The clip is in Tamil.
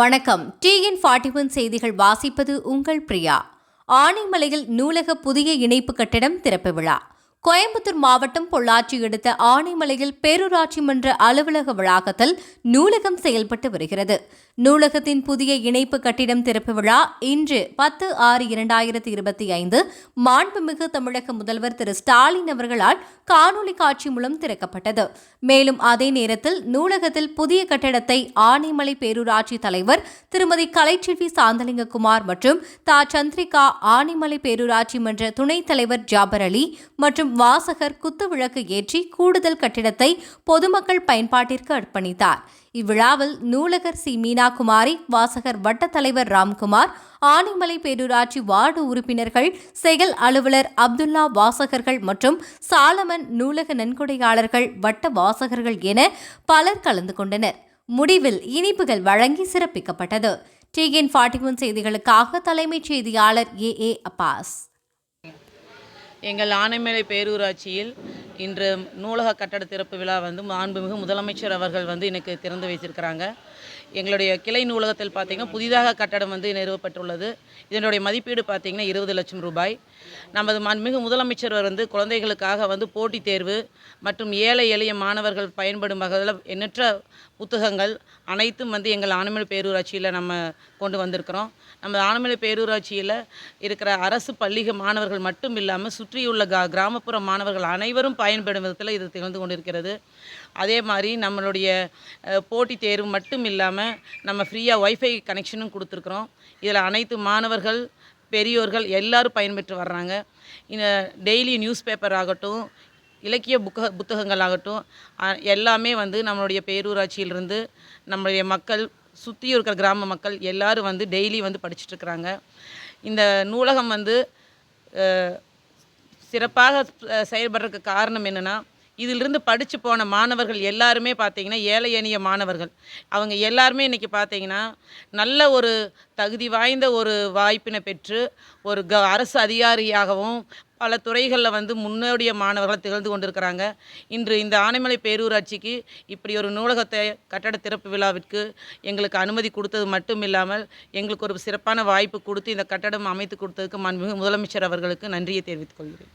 வணக்கம். டிஎன் ஃபார்ட்டி ஒன் செய்திகள் வாசிப்பது உங்கள் பிரியா. ஆனைமலையில் நூலக புதிய இணைப்பு கட்டிடம் திறப்பு விழா. கோயம்புத்தூர் மாவட்டம் பொள்ளாச்சி அடுத்த ஆனைமலையில் பேரூராட்சி மன்ற அலுவலக வளாகத்தில் நூலகம் செயல்பட்டு வருகிறது. நூலகத்தின் புதிய இணைப்பு கட்டிடம் திறப்பு விழா இன்று பத்து ஆறு இரண்டாயிரத்தி இருபத்தி ஐந்து மாண்புமிகு தமிழக முதல்வர் திரு ஸ்டாலின் அவர்களால் காணொலி காட்சி மூலம் திறக்கப்பட்டது. மேலும் அதே நேரத்தில் நூலகத்தில் புதிய கட்டடத்தை ஆனைமலை பேரூராட்சி தலைவர் திருமதி கலைச்செல்வி சாந்தலிங்ககுமார் மற்றும் தா சந்திரிகா ஆனைமலை பேரூராட்சி மன்ற துணைத் தலைவர் ஜாபர் அலி மற்றும் வாசகர் குத்துவிளக்கு ஏற்றி கூடுதல் கட்டிடத்தை பொதுமக்கள் பயன்பாட்டிற்கு அர்ப்பணித்தார். இவ்விழாவில் நூலகர் சி. மீனாகுமாரி வாசகர் வட்ட தலைவர் ராம்குமார் ஆனைமலை பேரூராட்சி வார்டு உறுப்பினர்கள் செயல் அலுவலர் அப்துல்லா வாசகர்கள் மற்றும் சாலமன் நூலக நன்கொடையாளர்கள் வட்ட வாசகர்கள் என பலர் கலந்து கொண்டனர். முடிவில் இனிப்புகள் வழங்கி சிறப்பிக்கப்பட்டது. டிஎன் ஃபார்ட்டி ஒன் செய்திகளுக்காக தலைமைச் செய்தியாளர் ஏ. ஏ. அப்பாஸ். எங்கள் ஆனைமலை பேரூராட்சியில் இன்று நூலக கட்டட திறப்பு விழா வந்து மாண்புமிகு முதலமைச்சர் அவர்கள் வந்து எனக்கு திறந்து வைத்திருக்கிறாங்க. எங்களுடைய கிளை நூலகத்தில் பார்த்திங்கன்னா புதிதாக கட்டடம் வந்து நிறுவப்பட்டுள்ளது. இதனுடைய மதிப்பீடு பார்த்திங்கன்னா இருபது லட்சம் ரூபாய். நமது மாண்புமிகு முதலமைச்சர் வந்து குழந்தைகளுக்காக வந்து போட்டித் தேர்வு மற்றும் ஏழை எளிய மாணவர்கள் பயன்படும் வகையில் எண்ணற்ற புத்தகங்கள் அனைத்தும் வந்து எங்கள் ஆனமலை பேரூராட்சியில் நம்ம கொண்டு வந்திருக்கிறோம். நம்ம ஆனமலை பேரூராட்சியில் இருக்கிற அரசு பள்ளிக மாணவர்கள் மட்டும் இல்லாமல் சுற்றியுள்ள கிராமப்புற மாணவர்கள் அனைவரும் பயன்படும் விதத்தில் இது திகழ்ந்து கொண்டிருக்கிறது. அதே மாதிரி நம்மளுடைய போட்டி போட்டித் தேர்வு மட்டும் இல்லாமல் நம்ம ஃப்ரீயாக ஒய்ஃபை கனெக்ஷனும் கொடுத்துருக்குறோம். இதில் அனைத்து மாணவர்கள் பெரியோர்கள் எல்லாரும் பயன்பெற்று வர்றாங்க. இந்த டெய்லி நியூஸ் பேப்பர் ஆகட்டும் இலக்கிய புக்க புத்தகங்கள் ஆகட்டும் எல்லாமே வந்து நம்மளுடைய பேரூராட்சியிலிருந்து நம்மளுடைய மக்கள் சுற்றி இருக்கிற கிராம மக்கள் எல்லாரும் வந்து டெய்லி வந்து படிச்சுட்டு இருக்கிறாங்க. இந்த நூலகம் வந்து சிறப்பாக செயல்படுறதுக்கு காரணம் என்னென்னா இதிலிருந்து படித்து போன மாணவர்கள் எல்லாருமே பார்த்தீங்கன்னா ஏழை எளிய மாணவர்கள். அவங்க எல்லாருமே இன்றைக்கி பார்த்தீங்கன்னா நல்ல ஒரு தகுதி வாய்ந்த ஒரு வாய்ப்பினை பெற்று ஒரு க அரசு அதிகாரியாகவும் பல துறைகளில் வந்து முன்னோடிய மாணவர்களை திகழ்ந்து கொண்டிருக்கிறாங்க. இன்று இந்த ஆனைமலை பேரூராட்சிக்கு இப்படி ஒரு நூலகத்தை கட்டட திறப்பு விழாவிற்கு எங்களுக்கு அனுமதி கொடுத்தது மட்டும் இல்லாமல் எங்களுக்கு ஒரு சிறப்பான வாய்ப்பு கொடுத்து இந்த கட்டடம் அமைத்து கொடுத்ததுக்கு மாண்புமிகு முதலமைச்சர் அவர்களுக்கு நன்றியை தெரிவித்துக் கொள்கிறேன்.